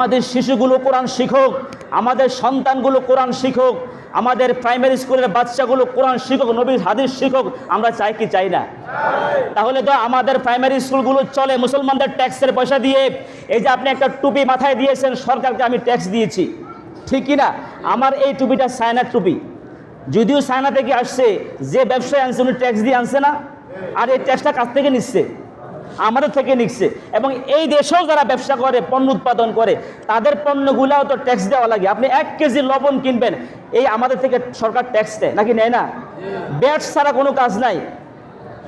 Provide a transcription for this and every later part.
আমাদের শিশুগুলো কোরআন শিখুক, আমাদের সন্তানগুলো কোরআন শিখুক, আমাদের প্রাইমারি স্কুলের বাচ্চাগুলো কোরআন শিখুক, নবীর হাদিস শিখুক, আমরা চাই কি চাই না? তাহলে তো আমাদের প্রাইমারি স্কুলগুলো চলে, মুসলমানদের ট্যাক্সের পয়সা দিয়ে, এই যে আপনি একটা টুপি মাথায় দিয়েছেন, সরকারকে আমি ট্যাক্স দিয়েছি। ঠিক কি না আমার এই টুপিটা সায়নার টুপি। যদিও সায়না থেকে আসছে, যে ব্যবসায় আনছে, উনি ট্যাক্স দিয়ে আনছে না, আর এই ট্যাক্সটা কাছ থেকে নিচ্ছে? আমাদের থেকে নিচ্ছে। এবং এই দেশেও যারা ব্যবসা করে, পণ্য উৎপাদন করে, তাদের পণ্যগুলাও তো ট্যাক্স দেওয়া লাগে। আপনি এক কেজি লবণ কিনবেন, এই আমাদের থেকে সরকার ট্যাক্স দেয়, নাকি নেয় না? ব্যাট ছাড়া কোনো কাজ নাই।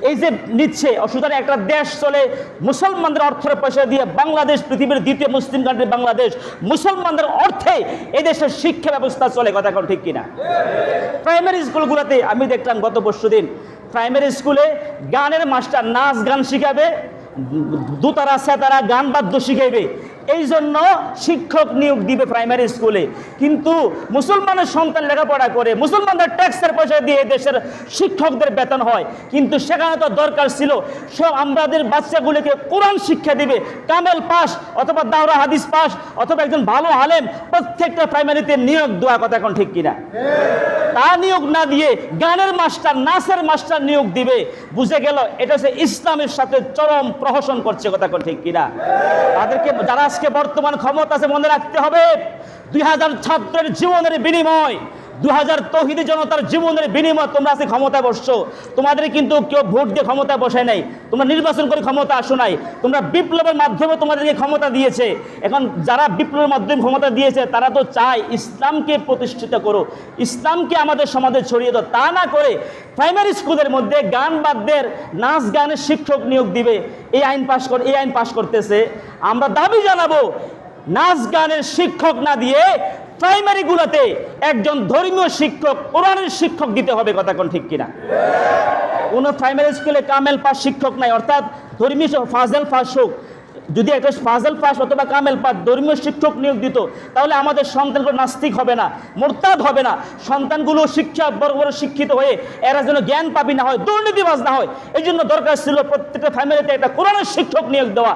এই যে নিচ্ছে, সুতরাং একটা দেশ চলে, মুসলমানদের অর্থের পয়সা দিয়ে বাংলাদেশ, পৃথিবীর দ্বিতীয় মুসলিম কান্ট্রি বাংলাদেশ, মুসলমানদের অর্থে এই দেশের শিক্ষা ব্যবস্থা চলে, কথা এখন ঠিক কিনা? প্রাইমারি স্কুলগুলোতে আমি দেখলাম গত পরশু দিন প্রাইমারি স্কুলে গানের মাস্টার নাচ গান শিখাবে দুতারা, সেতারা গান বাদ্য শিখাইবে। এই জন্য শিক্ষক নিয়োগ দিবে প্রাইমারি স্কুলে কিন্তু মুসলমানের সন্তান লেখাপড়া করে, মুসলমানদের ট্যাক্সের পয়সা দিয়ে দেশের শিক্ষকদের বেতন হয়। কিন্তু সেখানে তো দরকার ছিল, সব আমাদের বাচ্চাগুলিকে কোরআন শিক্ষা দিবে, কামেল পাস অথবা দাওরা হাদিস পাস, অথবা একজন ভালো আলেম, প্রত্যেকটা প্রাইমারিতে নিয়োগ দেওয়া কথা এখন ঠিক কিনা? তা নিয়োগ না দিয়ে গানের মাস্টার, নাচের মাস্টার নিয়োগ দিবে। বুঝে গেল, এটা হচ্ছে ইসলামের সাথে চরম প্রহসন করছে কথা ঠিক কিনা? তাদেরকে যারা আজকে বর্তমান ক্ষমতা আছে মনে রাখতে হবে। দুই হাজার ছাত্রের জীবনের বিনিময় দু হাজার তহিদি জনতার জীবনের বিনিময় তোমরা আজকে ক্ষমতায় বসছো। তোমাদের কিন্তু কেউ ভোট দিয়ে ক্ষমতায় বসায় নাই। তোমরা নির্বাচন করে ক্ষমতা আসো নাই। তোমরা বিপ্লবের মাধ্যমে তোমাদেরকে ক্ষমতা দিয়েছে। এখন যারা বিপ্লবের মাধ্যমে ক্ষমতা দিয়েছে, তারা তো চায় ইসলামকে প্রতিষ্ঠিত করো। ইসলামকে আমাদের সমাজে ছড়িয়ে দাও। তা না করে প্রাইমারি স্কুলের মধ্যে গান বাদ্যের নাচ গানের শিক্ষক নিয়োগ দিবে। এই আইন পাশ করে, এই আইন পাশ করতেছে। আমরা দাবি জানাব, নাচ গানের শিক্ষক না দিয়ে প্রাইমারিগুলোতে একজন ধর্মীয় শিক্ষক, কোরআনের শিক্ষক দিতে হবে কথা কোন ঠিক কিনা? কোনো প্রাইমারি স্কুলে কামেল পাস শিক্ষক নাই, অর্থাৎ ধর্মীয় ফাজেল পাস হোক, যদি একটা ফাজেল পাস অথবা কামেল পাস ধর্মীয় শিক্ষক নিয়োগ দিত, তাহলে আমাদের সন্তানগুলো নাস্তিক হবে না, মোরতাদ হবে না। সন্তানগুলো শিক্ষা বড় বড় শিক্ষিত হয়ে এরা যেন জ্ঞান পাবি না হয়, দুর্নীতিবাজ না হয় এই জন্য দরকার ছিল প্রত্যেকটা ফ্যামিলিতে একটা কোরআনের শিক্ষক নিয়োগ দেওয়া।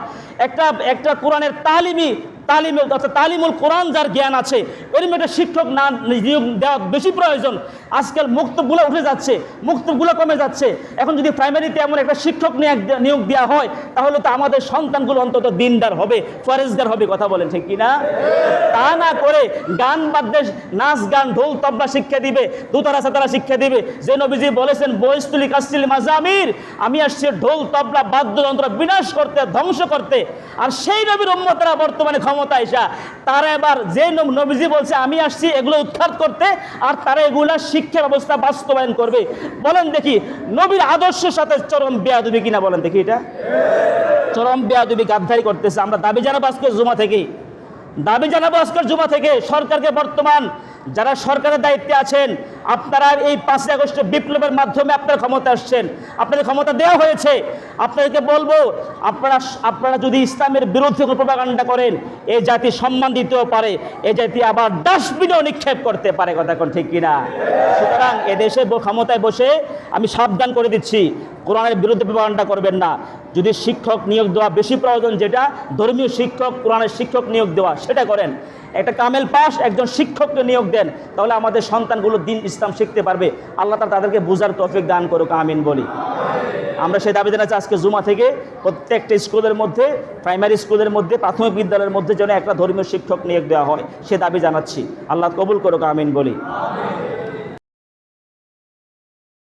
একটা একটা কোরআনের তালিমি তালিম অর্থাৎ তালিমুল কোরআন যার জ্ঞান আছে এরকম একটা শিক্ষক না নিয়োগ দেওয়া বেশি প্রয়োজন। আজকাল মুক্তবগুলো উঠে যাচ্ছে মুক্তবগুলো কমে যাচ্ছে। এখন যদি প্রাইমারিতে এমন একটা শিক্ষক নিয়োগ দেওয়া হয়, তাহলে তো আমাদের সন্তানগুলো অন্তত দিনদার হবে ফরেজগার হবে, কথা বলেন ঠিক কিনা? তা না করে গান বাদ্যে নাচ গান, ঢোল তবলা শিক্ষা দিবে, দুতারা সাতারা শিক্ষা দিবে। যে নবীজি বলেছেন বয়স্তুলি কাস্তিল মাজামির, আমি আসছি ঢোল তবলা বাদ্যযন্ত্র বিনাশ করতে, ধ্বংস করতে। আর সেই নবীর উম্মতরা বর্তমানে ক্ষমতা এসা তারা এবার যে নবীজি বলছে, আমি আসছি এগুলো উৎখাত করতে আর তারা এগুলা শিক্ষা ব্যবস্থা বাস্তবায়ন করবে। বলেন দেখি, নবীর আদর্শের সাথে চরম বেয়াদবি কিনা বলেন দেখি এটা। চরম বেয়াদবি গাদ্দারি করতেছে। আমরা দাবি জানাব আজকে জুমা থেকে। দাবি জানাব আজকের জুমা থেকে সরকারকে বর্তমান যারা সরকারের দায়িত্বে আছেন আপনারা এই পাঁচই আগস্ট বিপ্লবের মাধ্যমে আপনারা ক্ষমতা আসছেন। আপনাদের ক্ষমতা দেওয়া হয়েছে। আপনাদেরকে বলব, আপনারা আপনারা যদি ইসলামের বিরুদ্ধে প্রপাগান্ডা করেন এই জাতি সম্মান দিতেও পারে এই জাতি আবার ডাস্টবিনেও নিক্ষেপ করতে পারে, কথা কোন ঠিক কিনা? সুতরাং এদেশে ক্ষমতায় বসে আমি সাবধান করে দিচ্ছি, কোরআনের বিরুদ্ধে প্রপাগান্ডা করবেন না। যদি শিক্ষক নিয়োগ দেওয়া বেশি প্রয়োজন যেটা, ধর্মীয় শিক্ষক, কোরআনের শিক্ষক নিয়োগ দেওয়া, সেটা করেন। একটা কামেল পাস একজন শিক্ষককে নিয়োগ দেন, তাহলে আমাদের সন্তানগুলো দিন ইসলাম শিখতে পারবে, আল্লাহ তালা তাদেরকে বোঝার তফিক দান করুক, আমিন বলি। আমরা সেই দাবি জানাচ্ছি আজকে জুমা থেকে প্রত্যেকটা স্কুলের মধ্যে, প্রাইমারি স্কুলের মধ্যে, প্রাথমিক বিদ্যালয়ের মধ্যে যেন একটা ধর্মীয় শিক্ষক নিয়োগ দেওয়া হয়, সে দাবি জানাচ্ছি। আল্লাহ কবুল করুক, আমিন বলি।